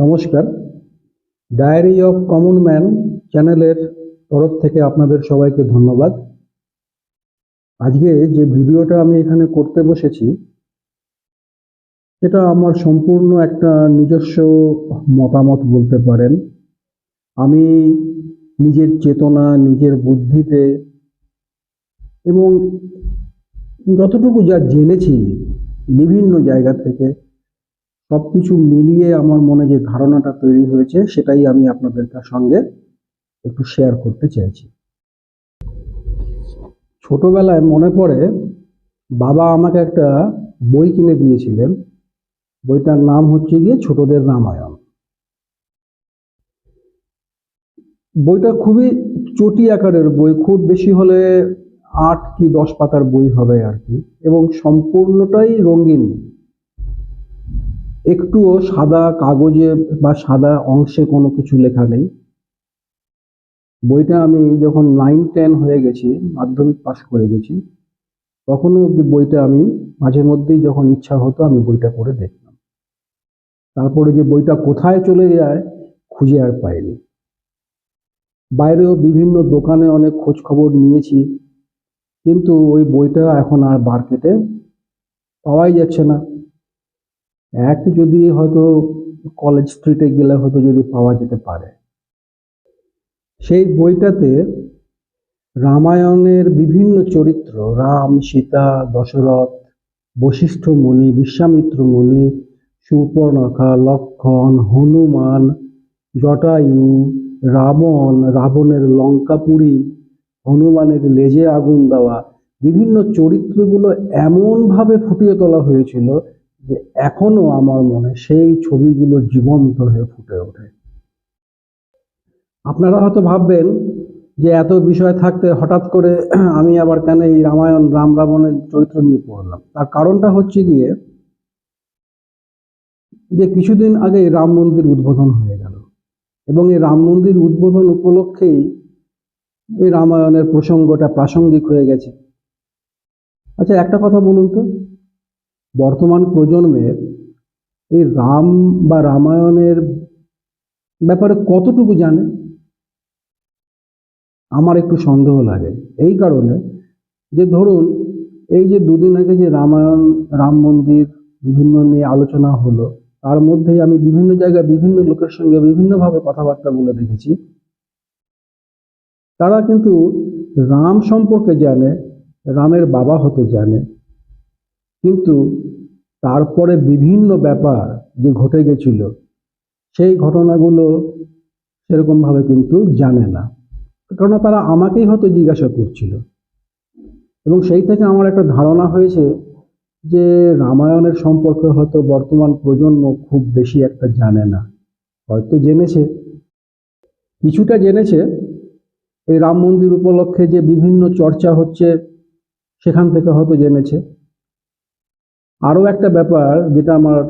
নমস্কার। Diary of common man চ্যানেলের তরফ থেকে আপনাদের সবাইকে ধন্যবাদ। আজকে যে ভিডিওটা আমি এখানে করতে বসেছি এটা আমার সম্পূর্ণ একটা নিজস্ব মতামত বলতে পারেন। আমি নিজের চেতনা, নিজের বুদ্ধিতে এবং যতটুকু যা জেনেছি বিভিন্ন জায়গা থেকে সব কিছু মিলিয়ে আমার মনে যে ধারণাটা তৈরি হয়েছে, সেটাই আমি আপনাদের সঙ্গে একটু শেয়ার করতে চাইছি ছোটবেলায় মনে পড়ে, বাবা আমাকে একটা বই কিনে দিয়েছিলেন। বইটার নাম হচ্ছে গিয়ে ছোটদের রামায়ণ। বইটা খুবই চটি আকারের বই, খুব বেশি হলে আট কি দশ পাতার বই হবে আর কি, এবং সম্পূর্ণটাই রঙিন। একটুও সাদা কাগজে বা সাদা অংশে কোনো কিছু লেখা নেই। বইটা আমি যখন নাইন টেন হয়ে গেছি, মাধ্যমিক পাশ করে গেছি, তখনও বইটা আমি মাঝে মধ্যেই যখন ইচ্ছা হতো আমি বইটা পড়ে দেখতাম। তারপরে যে বইটা কোথায় চলে যায়, খুঁজে আর পাইনি। বাইরেও বিভিন্ন দোকানে অনেক খোঁজ খবর নিয়েছি, কিন্তু ওই বইটা এখন আর মার্কেটে পাওয়াই যাচ্ছে না। এক যদি হয়তো কলেজ স্ট্রিটে গেলে হয়তো যদি পাওয়া যেতে পারে। সেই বইটাতে রামায়ণের বিভিন্ন চরিত্র, রাম, সীতা, দশরথ বশিষ্ঠ মুনি বিশ্বামিত্র মুনি সুপর্ণখা লক্ষণ, হনুমান, জটায়ু, রাবণ, রাবণের লঙ্কাপুরী, হনুমানের লেজে আগুন দেওয়া, বিভিন্ন চরিত্রগুলো এমনভাবে ফুটিয়ে তোলা হয়েছিল যে এখনও আমার মনে সেই ছবিগুলো জীবন্ত হয়ে ফুটে ওঠে। আপনারা হয়তো ভাববেন যে এত বিষয় থাকতে হঠাৎ করে আমি আবার কেন এই রামায়ণ, রাম রাবণের চরিত্র নিয়ে পড়লাম? তার কারণটা হচ্ছে গিয়ে যে কিছুদিন আগে রাম মন্দির উদ্বোধন হয়ে গেল এবং এই রাম মন্দির উদ্বোধন উপলক্ষেই এই রামায়ণের প্রসঙ্গটা প্রাসঙ্গিক হয়ে গেছে। আচ্ছা একটা কথা বলুন তো। বর্তমান প্রজন্মের এই রাম বা রামায়ণের ব্যাপারে কতটুকু জানে? আমার একটু সন্দেহ লাগে। এই কারণে যে ধরুন, এই যে দুদিন আগে যে রামায়ণ, রাম মন্দির বিভিন্ন নিয়ে আলোচনা হলো, তার মধ্যেই আমি বিভিন্ন জায়গায় বিভিন্ন লোকের সঙ্গে বিভিন্নভাবে কথাবার্তা বলে দেখেছি। তারা কিন্তু রাম সম্পর্কে জানে, রামের বাবা হতে জানে কিন্তু তারপরে বিভিন্ন ব্যাপার যে ঘটে গেছিল, সেই ঘটনাগুলো সেরকমভাবে কিন্তু জানে না। কারণ তারা আমাকেই হয়তো জিজ্ঞাসা করছিল। এবং সেই থেকে আমার একটা ধারণা হয়েছে যে রামায়ণের সম্পর্কে হয়তো বর্তমান প্রজন্ম খুব বেশি একটা জানে না। হয়তো জেনেছে। কিছুটা জেনেছে। এই রাম মন্দির উপলক্ষে যে বিভিন্ন চর্চা হচ্ছে, সেখান থেকে হয়তো জেনেছে। আরও একটা ব্যাপার যেটা আমার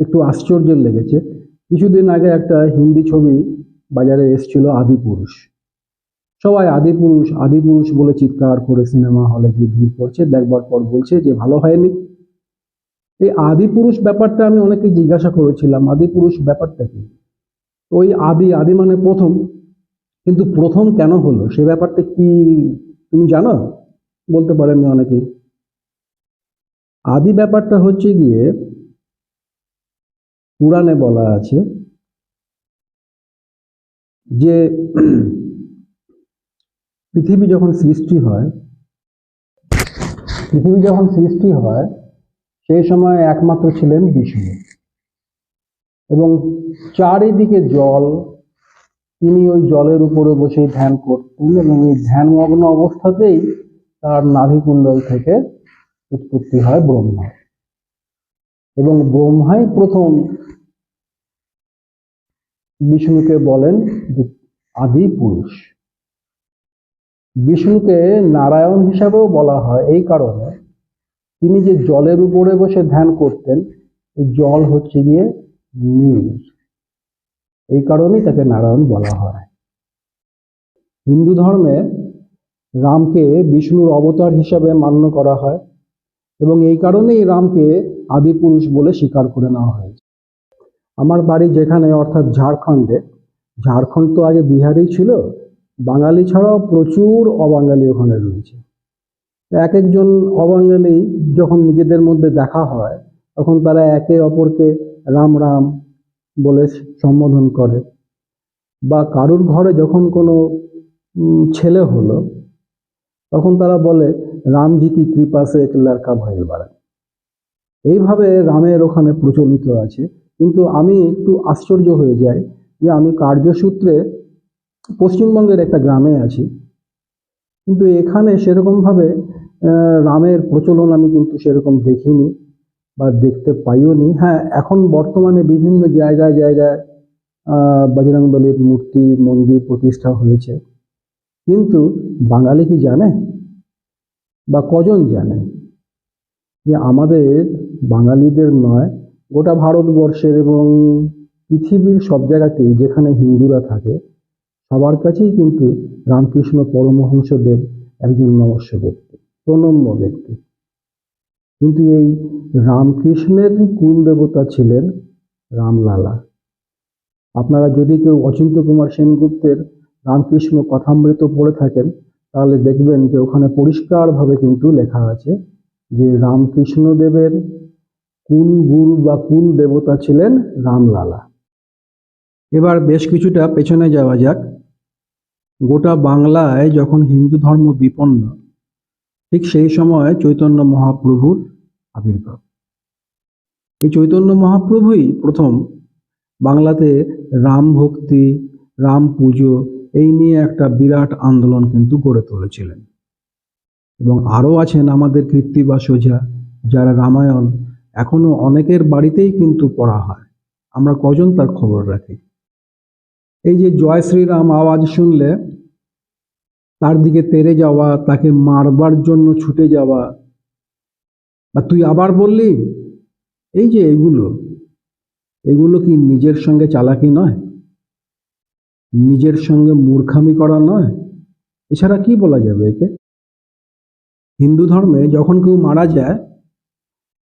একটু আশ্চর্যের লেগেছে। কিছুদিন আগে একটা হিন্দি ছবি বাজারে এসেছিল আদিপুরুষ। সবাই আদিপুরুষ আদিপুরুষ বলে চিৎকার করে সিনেমা হলে গিয়ে ভিড় করছে, দেখবার পর বলছে যে ভালো হয়নি। এই আদিপুরুষ ব্যাপারটা আমি অনেকে জিজ্ঞাসা করেছিলাম, আদিপুরুষ ব্যাপারটা কি? ওই আদি আদি মানে প্রথম, কিন্তু প্রথম কেন হলো? সে ব্যাপারটা কি তুমি জানো? বলতে পারেননি অনেকেই। আদি ব্যাপারটা হচ্ছে গিয়ে পুরাণে বলা আছে যে পৃথিবী যখন সৃষ্টি হয়, পৃথিবী যখন সৃষ্টি হয়, সেই সময় একমাত্র ছিলেন বিষ্ণু। এবং চারিদিকে জল, তিনি ওই জলের উপরে বসে ধ্যান করতেন এবং এই ধ্যানমগ্ন অবস্থাতেই তার নাভিকুণ্ডল থেকে উৎপত্তি হয় ব্রহ্মা এবং ব্রহ্মাই প্রথম বিষ্ণুকে বলেন আদি পুরুষ। বিষ্ণুকে নারায়ণ হিসাবেও বলা হয় এই কারণে তিনি যে জলের উপরে বসে ধ্যান করতেন জল হচ্ছে গিয়ে নীল। এই কারণেই তাকে নারায়ণ বলা হয়। হিন্দু ধর্মে রামকে বিষ্ণুর অবতার হিসাবে মান্য করা হয়। এবং এই কারণেই রামকে আদিপুরুষ বলে স্বীকার করে নেওয়া হয়েছে। আমার বাড়ি যেখানে, অর্থাৎ ঝাড়খণ্ডে, ঝাড়খণ্ড তো আগে বিহারই ছিল, বাঙালি ছাড়াও প্রচুর অবাঙালি ওখানে রয়েছে। এক একজন অবাঙালি যখন নিজেদের মধ্যে দেখা হয়, তখন তারা একে অপরকে রাম রাম বলে সম্বোধন করে। বা কারুর ঘরে যখন কোনো ছেলে হলো তখন তারা বলে, রামজি কি কৃপা সে এক লড়কা ভইল বাড়া এইভাবে রামের ওখানে প্রচলিত আছে। কিন্তু আমি একটু আশ্চর্য হয়ে যাই যে আমি কার্যসূত্রে পশ্চিমবঙ্গের একটা গ্রামে আছি। কিন্তু এখানে সেরকমভাবে রামের প্রচলন আমি কিন্তু সেরকম দেখিনি বা দেখতে পাইও নি হ্যাঁ এখন বর্তমানে বিভিন্ন জায়গায় জায়গায় বজরংবলীর মূর্তি, মন্দির প্রতিষ্ঠা হয়েছে। কিন্তু বাঙালি কি জানে? বা কজন জানে? যে আমাদের বাঙালিদের নয়, গোটা ভারতবর্ষের এবং পৃথিবীর সব জায়গাতেই যেখানে হিন্দুরা থাকে, সবার কাছেই কিন্তু রামকৃষ্ণ পরমহংসদেব একজন নমস্য ব্যক্তি, প্রণম্য ব্যক্তি। কিন্তু এই রামকৃষ্ণের কুল দেবতা ছিলেন রামলালা। আপনারা যদি কেউ অচিন্ত কুমার সেনগুপ্তের রামকৃষ্ণ কথামৃত পড়ে থাকেন, তাহলে দেখবেন যে ওখানে পরিষ্কারভাবে কিন্তু লেখা আছে যে রামকৃষ্ণ দেবের কুল গুরু বা কুল দেবতা ছিলেন রামলালা। এবার বেশ কিছুটা পেছনে যাওয়া যাক। গোটা বাংলায় যখন হিন্দু ধর্ম বিপন্ন, ঠিক সেই সময় চৈতন্য মহাপ্রভুর আবির্ভাব। এই চৈতন্য মহাপ্রভুই প্রথম বাংলাতে রাম ভক্তি, রাম পুজো এই নিয়ে একটা বিরাট আন্দোলন কিন্তু গড়ে তুলেছিলেন। এবং আরও আছেন আমাদের কীর্তিবা সোজা, যারা রামায়ণ এখনও অনেকের বাড়িতেই কিন্তু পড়া হয়। আমরা কজন তার খবর রাখি? এই যে জয় শ্রীরাম আওয়াজ শুনলে, তার দিকে তেরে যাওয়া, তাকে মারবার জন্য ছুটে যাওয়া, বা তুই আবার বললি, এই যে এগুলো এগুলো কি নিজের সঙ্গে চালাকি নয়? নিজের সঙ্গে মূর্খামি করা নয়? এছাড়া কি বলা যাবে একে? হিন্দু ধর্মে যখন কেউ মারা যায়,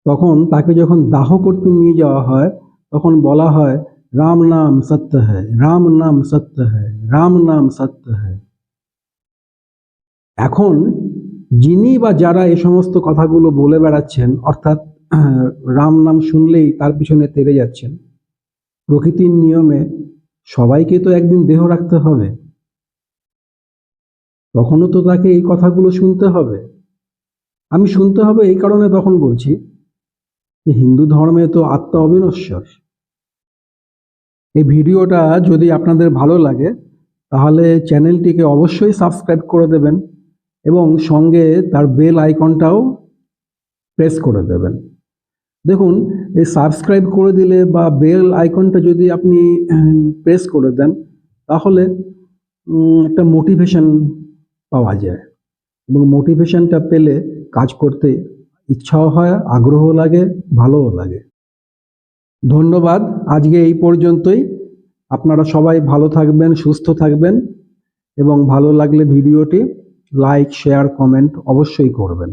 তখন তাকে যখন দাহ করতে নিয়ে যাওয়া হয়, তখন বলা হয়, রাম নাম সত্য হ্যায় রাম নাম সত্য হ্যায় রাম নাম সত্য হ্যায় এখন যিনি বা যারা এই সমস্ত কথাগুলো বলে বেড়াচ্ছেন, অর্থাৎ রাম নাম শুনলেই তার পিছনে তেড়ে যাচ্ছেন। প্রকৃতির নিয়মে সবাইকে তো একদিন দেহ রাখতে হবে। তখনও তো তাকে এই কথাগুলো শুনতে হবে। আমি শুনতে হবে এই কারণে তখন বলছি যে হিন্দু ধর্মে তো আত্মা অবিনশ্বর। এই ভিডিওটা যদি আপনাদের ভালো লাগে, তাহলে চ্যানেলটিকে অবশ্যই সাবস্ক্রাইব করে দেবেন এবং সঙ্গে তার বেল আইকনটাও প্রেস করে দেবেন। দেখুন, এই সাবস্ক্রাইব করে দিলে বা বেল আইকনটা যদি আপনি প্রেস করে দেন, তাহলে একটা মোটিভেশন পাওয়া যায়। এবং মোটিভেশনটা পেলে কাজ করতে ইচ্ছাও হয় আগ্রহ লাগে, ভালোও লাগে। ধন্যবাদ। আজকে এই পর্যন্তই। আপনারা সবাই ভালো থাকবেন, সুস্থ থাকবেন, এবং ভালো লাগলে ভিডিওটি লাইক শেয়ার কমেন্ট অবশ্যই করবেন।